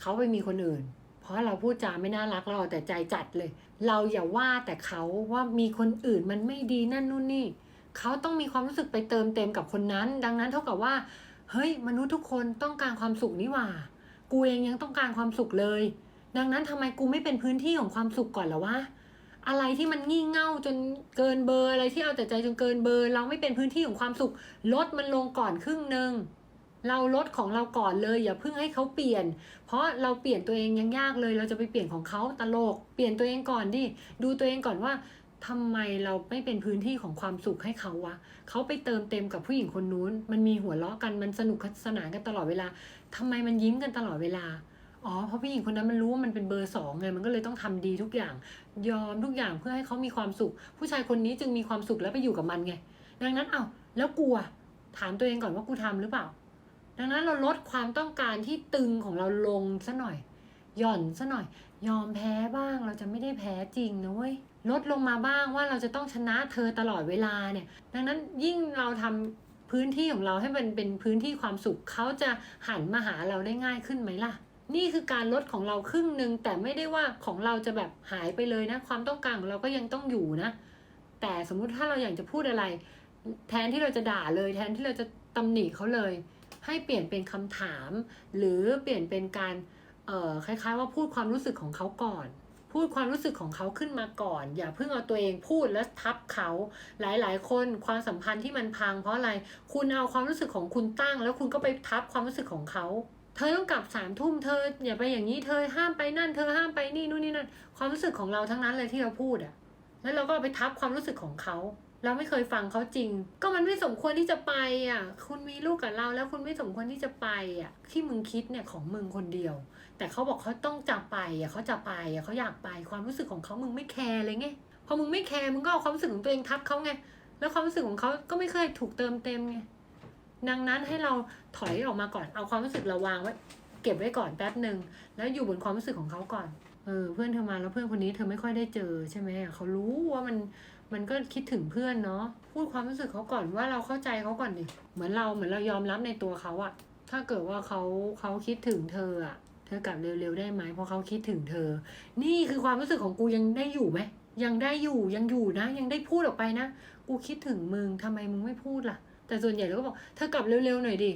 เขาไปมีคนอื่น เพราะเราพูดจาไม่น่ารักเราแต่ใจจัดเลย เราอย่าว่าแต่เขาว่ามีคนอื่นมันไม่ดีนั่นนู่นนี่เขาต้องมีความรู้สึกไปเติมเต็มกับคนนั้น ดังนั้นเท่ากับว่า เฮ้ย มนุษย์ทุกคนต้องการความสุขนี่หว่า กูเองยังต้องการความสุขเลย ดังนั้นทำไมกูไม่เป็นพื้นที่ของความสุขก่อนล่ะวะอะไรที่มันงี่เง่าจนเกินเบอร์อะไรที่เอาแต่ใจจนเกินเบอร์ เราไม่เป็นพื้นที่ของความสุข ลดมันลงก่อนครึ่งหนึ่ง เราลดของเราก่อนเลย อย่าเพิ่งให้เขาเปลี่ยน เพราะเราเปลี่ยนตัวเองยังยากเลย เราจะไปเปลี่ยนของเขาตลก เปลี่ยนตัวเองก่อนดิดูตัวเองก่อนว่าทำไมเราไม่เป็นพื้นที่ของความสุขให้เขาวะ เขาไปเติมเต็มกับผู้หญิงคนนู้น มันมีหัวเราะกัน มันสนุกสนานกันตลอดเวลาทำไมมันยิ้มกันตลอดเวลา อ๋อ เพราะผู้หญิงคนนั้นมันรู้ว่ามันเป็นเบอร์สองไง มันก็เลยต้องทำดีทุกอย่าง ยอมทุกอย่างเพื่อให้เขามีความสุข ผู้ชายคนนี้จึงมีความสุขแล้วไปอยู่กับมันไง ดังนั้น เอา้า แล้วกลัวถามตัวเองก่อนว่ากูทำหรือเปล่า ดังนั้นเราลดความต้องการที่ตึงของเราลงซะหน่อย หย่อนซะหน่อย ยอมแพ้บ้างเราจะไม่ได้แพ้จริงนะเว้ยลดลงมาบ้างว่าเราจะต้องชนะเธอตลอดเวลาเนี่ย ดังนั้นยิ่งเราทำพื้นที่ของเราให้มันเป็นพื้นที่ความสุขเขาจะหันมาหาเราได้ง่ายขึ้นไหมล่ะ นี่คือการลดของเราครึ่งหนึ่งแต่ไม่ได้ว่าของเราจะแบบหายไปเลยนะ ความต้องการของเราก็ยังต้องอยู่นะ แต่สมมุติถ้าเราอยากจะพูดอะไร แทนที่เราจะด่าเลย แทนที่เราจะตำหนิเขาเลย ให้เปลี่ยนเป็นคำถาม หรือเปลี่ยนเป็นการเคล้ายๆ ว่าพูดความรู้สึกของเขาก่อน พูดความรู้สึกของเขาขึ้นมาก่อน อย่าเพิ่งเอาตัวเองพูดแล้วทับเขาหลายๆ คนความสัมพันธ์ที่มันพัง เพราะอะไรคุณเอาความรู้สึกของคุณตั้ง แล้วคุณก็ไปทับความรู้สึกของเขาเธอต้องกลับสามทุ่มเธออย่าไปอย่างนี้เธอห้ามไปนั่นเธอห้ามไปนี่นู่นนี่นั่นความรู้สึกของเราทั้งนั้นเลยที่เราพูดอะแล้วเราก็ไปทับความรู้สึกของเขา เราไม่เคยฟังเขาจริง ก็มันไม่สมควรที่จะไปอะ คุณมีลูกกับเราแล้วคุณไม่สมควรที่จะไปอะ ที่มึงคิดเนี่ยของมึงคนเดียว แต่เขาบอกเขาต้องจะไปอะเขาจะไปอะเขาอยากไปความรู้สึกของเขามึงไม่แคร์เลยไงพอมึงไม่แคร์มึงก็เอาความรู้สึกของตัวเองทับเขาไงแล้วความรู้สึกของเขาก็ไม่เคยถูกเติมเต็มไงดังนั้นให้เราถอยออกมาก่อนเอาความรู้สึกเราวางไว้เก็บไว้ก่อนแป๊บหนึ่งแล้วอยู่บนความรู้สึกของเขาก่อนเออเพื่อนเธอมาแล้วเพื่อนคนนี้เธอไม่ค่อยได้เจอใช่ไหมเขารู้ว่ามัน มันก็คิดถึงเพื่อนเนาะพูดความรู้สึกเขาก่อนว่าเราเข้าใจเขาก่อนดิเหมือนเราเหมือนเรายอมรับในตัวเขาอะถ้าเกิดว่าเขาเขาคิดถึงเธออะเธอกลับเร็วๆได้ไหมเพราะเขาคิดถึงเธอ นี่คือความรู้สึกของกูยังได้อยู่ไหมยังได้อยู่ยังอยู่นะ ยังได้พูดออกไปนะ กูคิดถึงมึงทำไมมึงไม่พูดล่ะ แต่ส่วนใหญ่เราก็บอกเธอกลับเร็วๆหน่อยดิ